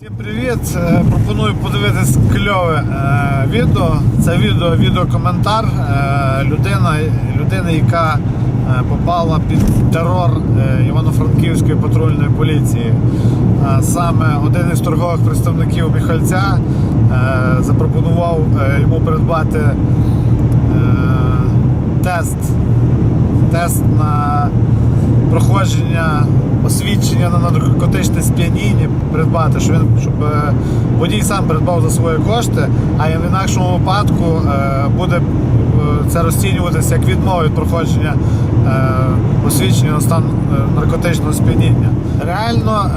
Всім привіт! Е, Пропоную подивитись кльове е, відео. Це відео, відеокоментар е, людина, людини, яка попала під терор Івано-Франківської патрульної поліції. Саме один із торгових представників Міхальця запропонував йому придбати тест, тест на проходження освідчення на наркотичне сп'яніння придбати, щоб він щоб е, водій сам придбав за свої кошти, а в інакшому випадку е, буде е, це розцінюватися як відмова від проходження освідчення на стан наркотичного сп'яніння. Реально.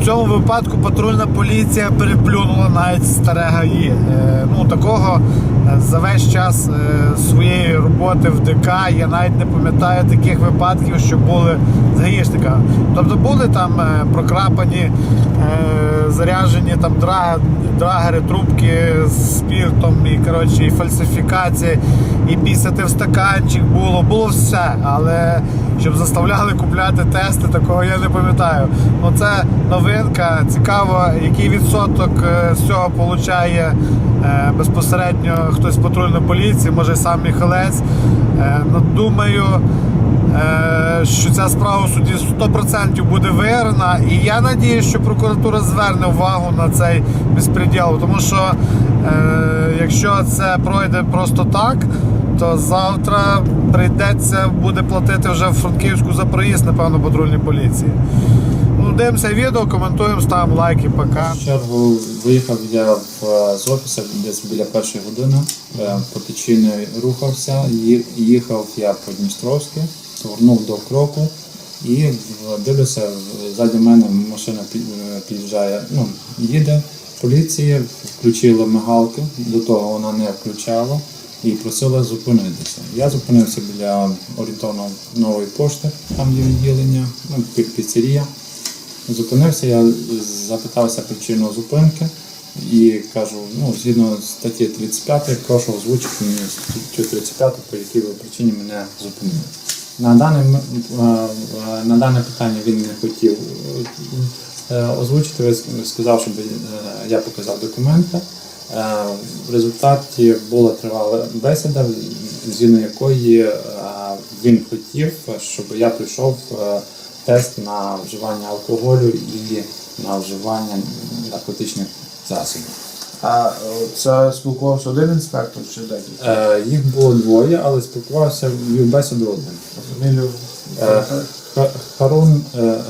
В цьому випадку патрульна поліція переплюнула навіть старе ГАІ. Е, Ну, такого е, за весь час е, своєї роботи в ДК я навіть не пам'ятаю таких випадків, що були з гаїшника. Тобто були там прокрапані, заряжені там драгери, трубки і коротше, і фальсифікації, і пісати в стаканчик було, було все. Але щоб заставляли купляти тести, такого я не пам'ятаю. Ну це новинка. Цікаво, який відсоток е, з цього получає е, безпосередньо хтось з патрульної поліції, може сам Міхалець. Е, Ну, думаю, що ця справа в суді 100% буде виграна. І я надію, що прокуратура зверне увагу на цей безпреділ, тому що е, якщо це пройде просто так, то завтра прийдеться буде платити вже в Франківську за проїзд, напевно, патрульній поліції. Ну, дивимося відео, коментуємо, ставимо лайки, пока. В чергу виїхав я е, з офісу десь біля першої години. Е, По течійній рухався. Їхав я по Дністровськи, повернув до кроку і е, дивлюся, ззаді мене машина е, під'їжджає, ну, їде. Поліція включила мигалки, до того вона не включала і просила зупинитися. Я зупинився біля орієнтовно нової пошти, там є відділення, ну, піцерія. Зупинився, я запитався причину зупинки і кажу, ну, згідно статті 35, прошу озвучити мені статтю 35, по якій ви причині мене зупинили. На дане, на дане питання він не хотів е, озвучити, сказав, щоб е, я показав документи. Е, В результаті була тривала бесіда, згідно якої він хотів, щоб я прийшов е, тест на вживання алкоголю і на вживання наркотичних засобів. А це спілкувався один інспектор чи декілька? Е, Їх було двоє, але спілкувався бесіду один. Фамілію Е, Ха- Харун е, е,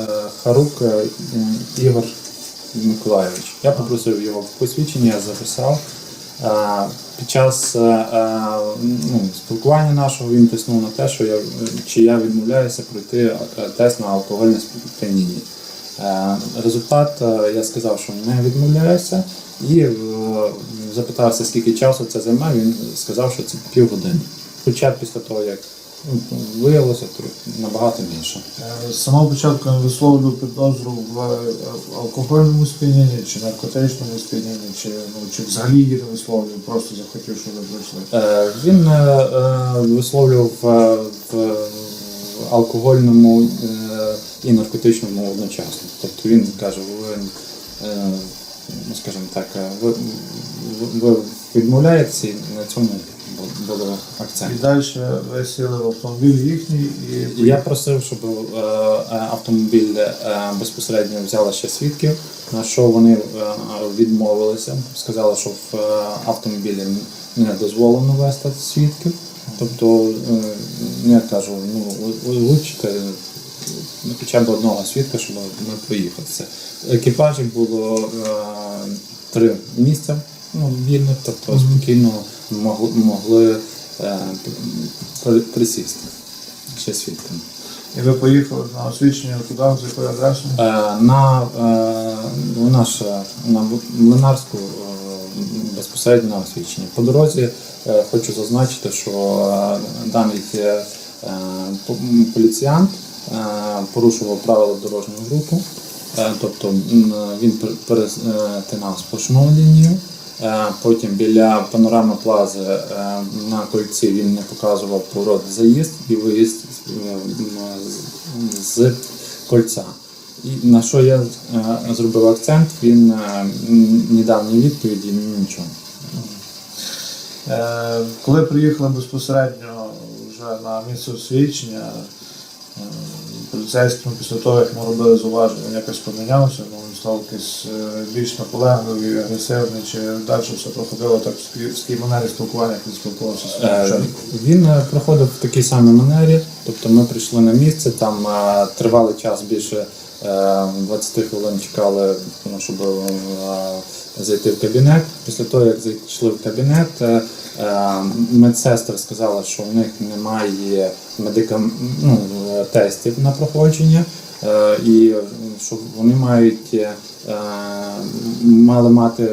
Харук е, Ігор Миколайович. Я попросив його посвідчення, я записав. Е, Під час е, е, ну, спілкування нашого він тиснув на те, що я, чи я відмовляюся пройти е, тест на алкогольне сп'яніння. Е, Результат е, я сказав, що не відмовляюся, і е, запитався, скільки часу це займе. Він сказав, що це півгодини. Хоча після того, як ну, виявилося, то набагато більше. З самого початку він висловлював підозру в алкогольному сп'янінні, чи наркотичному сп'янінні, чи, ну, чи взагалі її не висловлював, просто захотів, щоб ви прийшли. Він висловлював в алкогольному е, і наркотичному одночасно. Тобто він каже, ви, е, ну, скажімо так, е, ви, ви- відмовляєтеся і на цьому бу- буде акцент. І далі ви сіли в автомобіль їхній і Я просив, щоб автомобіль безпосередньо взяла ще свідків, на що вони відмовилися. Сказали, що в автомобілі не дозволено вести свідків. Тобто, е, я кажу, ну озвучте ну, хоча б одного свідка, щоб ми проїхалися. Екіпажі було е, три місця ну, вільних, тобто спокійно могли, могли е, присісти ще свідками. І ви поїхали на освідчення куди, з якою адресою? Е, на, е, е, на Млинарську е, безпосередньо на освічення. По дорозі е, хочу зазначити, що е, даний е, поліціянт порушував правила дорожнього руху, тобто він пер- перетинав сплошну лінію. Потім біля панорами плази на кольці він не показував поворот заїзд і виїзд з кольця. На що я е, зробив акцент, він не дав ні відповіді, ні нічого. Е, Коли приїхали безпосередньо вже на місце освідчення, е, поліцейським після того, як ми робили зауваження, він якось помінявся, ну, він став якийсь більш наполегливий, агресивний, чи далі все проходило так в такій- манері спілкування, як він спілкувався з Е. Він проходив в такій самій манері, тобто ми прийшли на місце, там тривалий час більше 20 хвилин чекали, щоб е, зайти в кабінет. Після того, як зайшли в кабінет, е, е, медсестра сказала, що в них немає медикам... ну, тестів на проходження. е, І що вони мають мали мати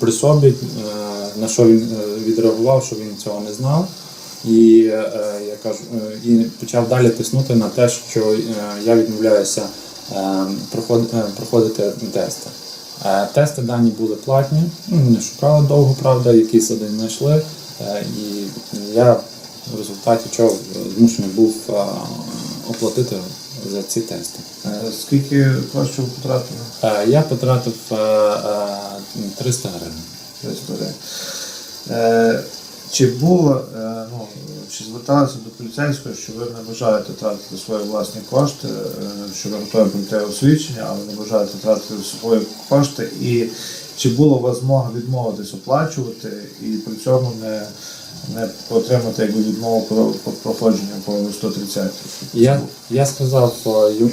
при собі, на що він відреагував, що він цього не знав. І е, я кажу, е, і почав далі тиснути на те, що е, я відмовляюся проход- проходити тести. Тести дані були платні, ну, вони шукали довго, правда, якийсь один знайшли. І я в результаті чого змушений був оплатити за ці тести. Скільки коштів потратили? Е, Я потратив е, е, 300 гривень. Чи було, е, ну, чи зверталися до поліцейського, що ви не бажаєте тратити свої власні кошти, е, що ви готові пройти освідчення, але не бажаєте тратити свої кошти, і чи була у вас змога відмовитись оплачувати і при цьому не, не отримати якби відмову про, про проходження по 130? Я, я сказав е, е,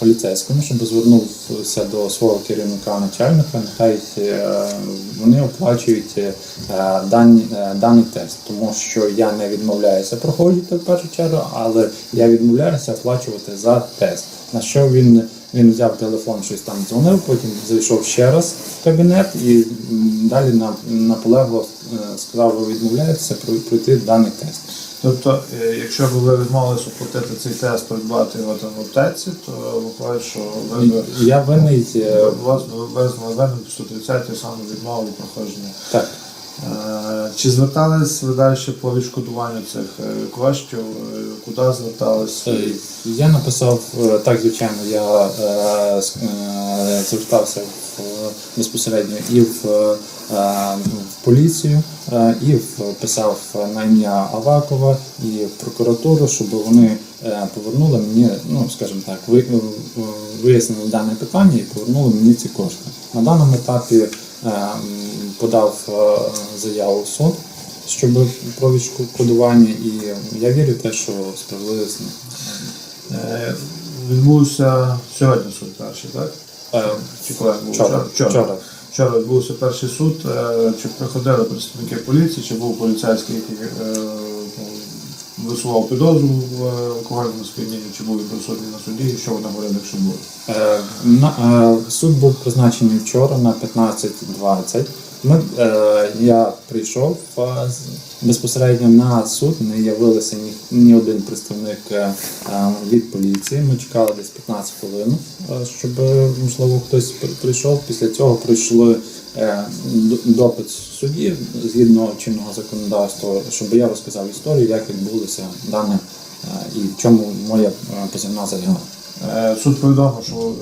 поліцейському, щоб звернувся до свого керівника начальника, нехай е, вони оплачують дані, даний тест, тому що я не відмовляюся проходити в першу чергу, але я відмовляюся оплачувати за тест. На що він, він взяв телефон, щось там дзвонив, потім зайшов ще раз в кабінет і далі на- наполегло сказав, ви відмовляєтеся про- пройти даний тест. Тобто, е, якщо б ви відмовилися оплатити цей тест, придбати його там в аптеці, то виходить, що ви б Я винний. е, вас по 130 саме відмову проходження. Так. Е, Чи звертались ви далі по відшкодуванню цих е, коштів? Е, Куди звертались? Е, Я написав е, так, звичайно, я е, е, звертався е, безпосередньо і е, в поліцію, е, і писав на ім'я Авакова, і прокуратуру, щоб вони е, повернули мені, ну скажімо так, е, вияснили дане питання і повернули мені ці кошти. На даному етапі подав заяву в суд. Щоб про відшкодування, і я вірю в те, що справедливість Е, Відбувся сьогодні суд перший, так? Е, Чи? Вчора. Вчора. Вчора. Вчора відбувся перший суд. Е, Чи приходили представники поліції, чи був поліцейський, який е, ну, висував підозру в е, алкогольному сп'янінні, чи був присутній на суді, і що вони говорили, якщо е, Суд був призначений вчора на 15.20. Ми, е, я прийшов е, безпосередньо на суд, не явилися ні, ні один представник е, е, від поліції. Ми чекали десь 15 хвилин, е, щоб е, можливо хтось прийшов. Після цього прийшли е, допит судді згідно чинного законодавства, щоб я розказав історію, як відбулося дане е, і в чому моя е, позивна заява. Е, Суд повідомив, що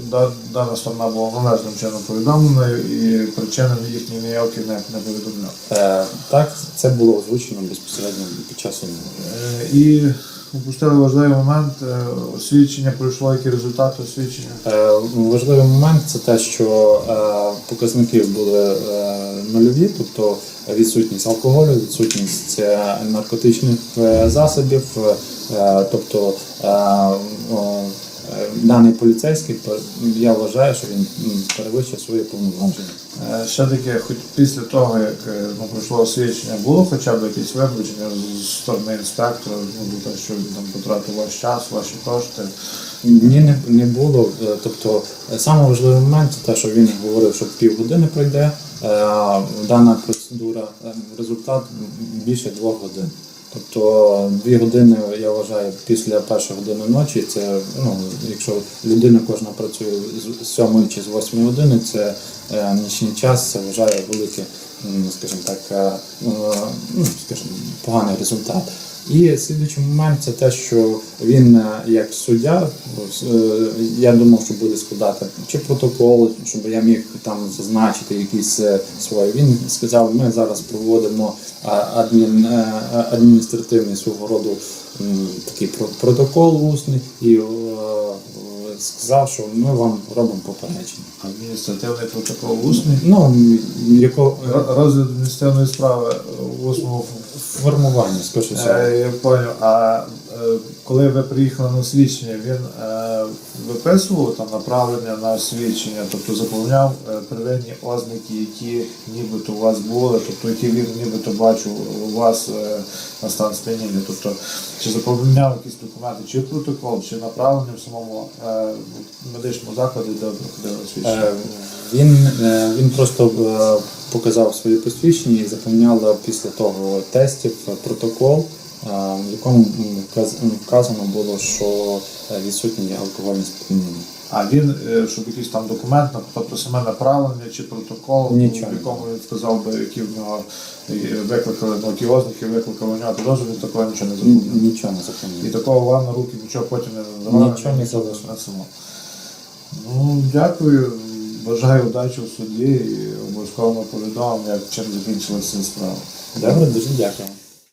дана сторона була належним чином повідомленою і причини їхні ніякі не, повідомляв. Е, так, це було озвучено безпосередньо під час суду. Е, І упустили важливий момент. Освідчення пройшло, які результати освідчення. Важливий момент це те, що показники були нульові, тобто відсутність алкоголю, відсутність наркотичних засобів, тобто даний поліцейський я вважаю, що він перевищив свої повноваження. Е, Ще таке, хоч після того, як е, ну, пройшло освідчення, було хоча б якісь виключення з сторони інспектора, ну, те, що він там потратив ваш час, ваші кошти. Ні, не, не було. Е, Тобто, е, саме важливий момент це те, що він говорив, що півгодини пройде. Е, Дана процедура, е, результат більше двох годин. Тобто дві години, я вважаю, після першої години ночі, це ну, якщо людина кожна працює з 7 чи з 8 години, це е, нічний час, це вважаю великий, скажімо так, е, е, ну, скажімо, поганий результат. І слідуючий момент це те, що він е, як суддя, е, я думав, що буде складати чи протокол, щоб я міг там зазначити якісь е, свої. Він сказав, ми зараз проводимо адмін, адміністративний свого роду такий про- протокол усний і сказав, що ми вам робимо попередження. Адміністративний протокол усний. Ну, яко е, Розгляд адміністративної справи у восьмому формування, скажу Е, Я поняв. А е, коли ви приїхали на освідчення, він е, виписував там направлення на освідчення, тобто заповняв е, первинні ознаки, які нібито у вас були, тобто які він нібито бачив у вас е, на стан сп'яніння. Тобто, чи заповняв якісь документи, чи протокол, чи направлення в самому е, медичному закладі, де ви проходили освідчення. Е, Він, е, він просто е, показав свої посвідчення і заповняли після того тестів е, протокол, е, в якому вказано було, що е, відсутні алкогольні сп'яніння. А він, щоб якийсь там документ, тобто саме направлення чи протокол, Нічого. в якому він сказав би, які в нього викликали, які викликали у нього підозру, він такого нічого не заповнив. Нічого не І такого вам на руки нічого потім не надавали. Нічого не само. Ну, дякую. Бажаю удачі в суді і обов'язково ми повідомимо, як чим закінчилася справа. Добре, дуже дякую.